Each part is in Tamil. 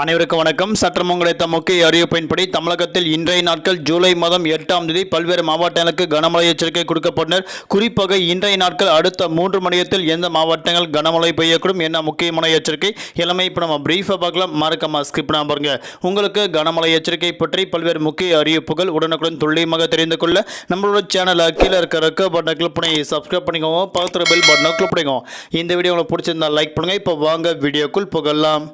அனைவருக்கும் வணக்கம். சற்றம் கிடைத்த முக்கிய அறிவிப்பின்படி தமிழகத்தில் இன்றைய நாட்கள் ஜூலை மாதம் எட்டாம் தேதி பல்வேறு மாவட்டங்களுக்கு கனமழை எச்சரிக்கை கொடுக்கப்பட்டனர். குறிப்பாக இன்றைய நாட்கள் அடுத்த மூன்று மணியத்தில் எந்த மாவட்டங்கள் கனமழை பெய்யக்கூடும் என்ன முக்கியமான எச்சரிக்கை எல்லாமே இப்போ நம்ம பிரீஃபாக பார்க்கலாம். மறக்காம ஸ்கிப் நான் பாருங்க. உங்களுக்கு கனமழை எச்சரிக்கை பற்றி பல்வேறு முக்கிய அறிவிப்புகள் உடனுக்குடன் துல்லியமாக தெரிந்து கொள்ள நம்மளோட சேனலை கீழே இருக்க ரெக்க பட்டனை கிளிக் பண்ணி சப்ஸ்கிரைப் பண்ணிக்கோங்க. பக்கத்தில் பெல் பட்டனை கிளிக் பண்ணிக்கோங்க. இந்த வீடியோ உங்களுக்கு பிடிச்சிருந்தா லைக் பண்ணுங்கள் இப்போ வாங்க வீடியோக்குள் புகழலாம்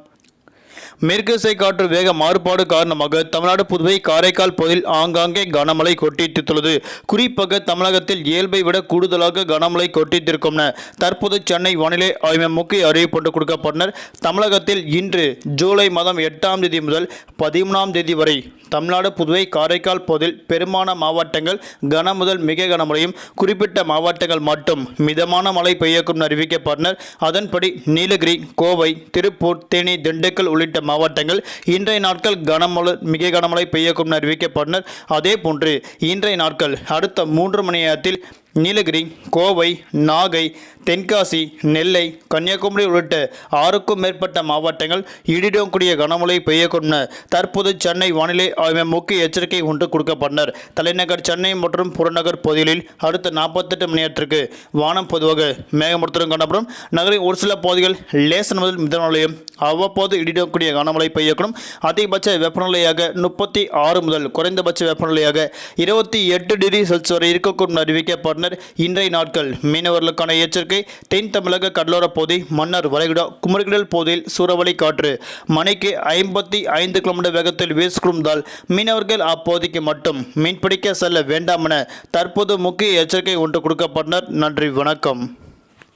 மேற்கு காற்று வேக மாறுபாடு காரணமாக தமிழ்நாடு புதுவை காரைக்கால் பகுதியில் ஆங்காங்கே கனமழை கொட்டித்துள்ளது. குறிப்பாக தமிழகத்தில் இயல்பை விட கூடுதலாக கனமழை கொட்டித்திருக்கும் தற்போது சென்னை வானிலை ஆய்வு முக்கிய அறிவிப்பு கொடுக்கப்பட்டனர். தமிழகத்தில் இன்று ஜூலை மாதம் எட்டாம் தேதி முதல் பதிமூணாம் தேதி வரை தமிழ்நாடு புதுவை காரைக்கால் பகுதியில் பெரும்பாலான மாவட்டங்கள் கன முதல் மிக கனமழையும் குறிப்பிட்ட மாவட்டங்கள் மட்டும் மிதமான மழை பெய்யக்கும் அறிவிக்கப்பட்டனர். அதன்படி நீலகிரி கோவை திருப்பூர் தேனி திண்டுக்கல் உள்ளிட்ட மாவட்டங்கள் இன்றைய நாட்கள் கனமழை மிக கனமழை பெய்யக்கும் அறிவிக்கப்பட்டனர். அதே போன்று இன்றைய நாட்கள் அடுத்த மூன்று மணி நேரத்தில் நீலகிரி கோவை நாகை தென்காசி நெல்லை கன்னியாகுமரி உள்ளிட்ட ஆறுக்கும் மேற்பட்ட மாவட்டங்கள் இடிடக்கூடிய கூடிய கனமழை பெய்யக்கூடும் தற்போது சென்னை வானிலை ஆய்வு முக்கிய எச்சரிக்கை ஒன்று கொடுக்கப்பட்டனர். தலைநகர் சென்னை மற்றும் புறநகர் பகுதிகளில் அடுத்த நாற்பத்தெட்டு மணி நேரத்திற்கு வானம் பொதுவாக மேகமூட்டத்துடன் காணப்படும். நகரின் ஒரு சில பகுதிகள் லேசன் முதல் மிதமலையும் அவ்வப்போது இடிடக்கூடிய கூடிய கனமழை பெய்யக்கூடும். அதிகபட்ச வெப்பநிலையாக முப்பத்தி ஆறு முதல் குறைந்தபட்ச வெப்பநிலையாக இருபத்தி எட்டு டிகிரி செல்சியஸ் வரை இருக்கக்கூடும் அறிவிக்கப்பட்டனர் அறிவிக்கப்பட்டனர் இன்றைய நாட்கள் மீனவர்களுக்கான எச்சரிக்கை. தென் தமிழக கடலோர பகுதி மன்னார் வளைகுடா குமரகிடல் பகுதியில் சூறாவளி காற்று. மணிக்கு ஐம்பத்தி ஐந்து கிலோமீட்டர் வேகத்தில் வீசுகிறதால் மீனவர்கள் அப்போதைக்கு மட்டும் மீன்பிடிக்க செல்ல வேண்டாம் என தற்போது முக்கிய எச்சரிக்கை ஒன்று கொடுக்கப்பட்டனர். நன்றி வணக்கம்.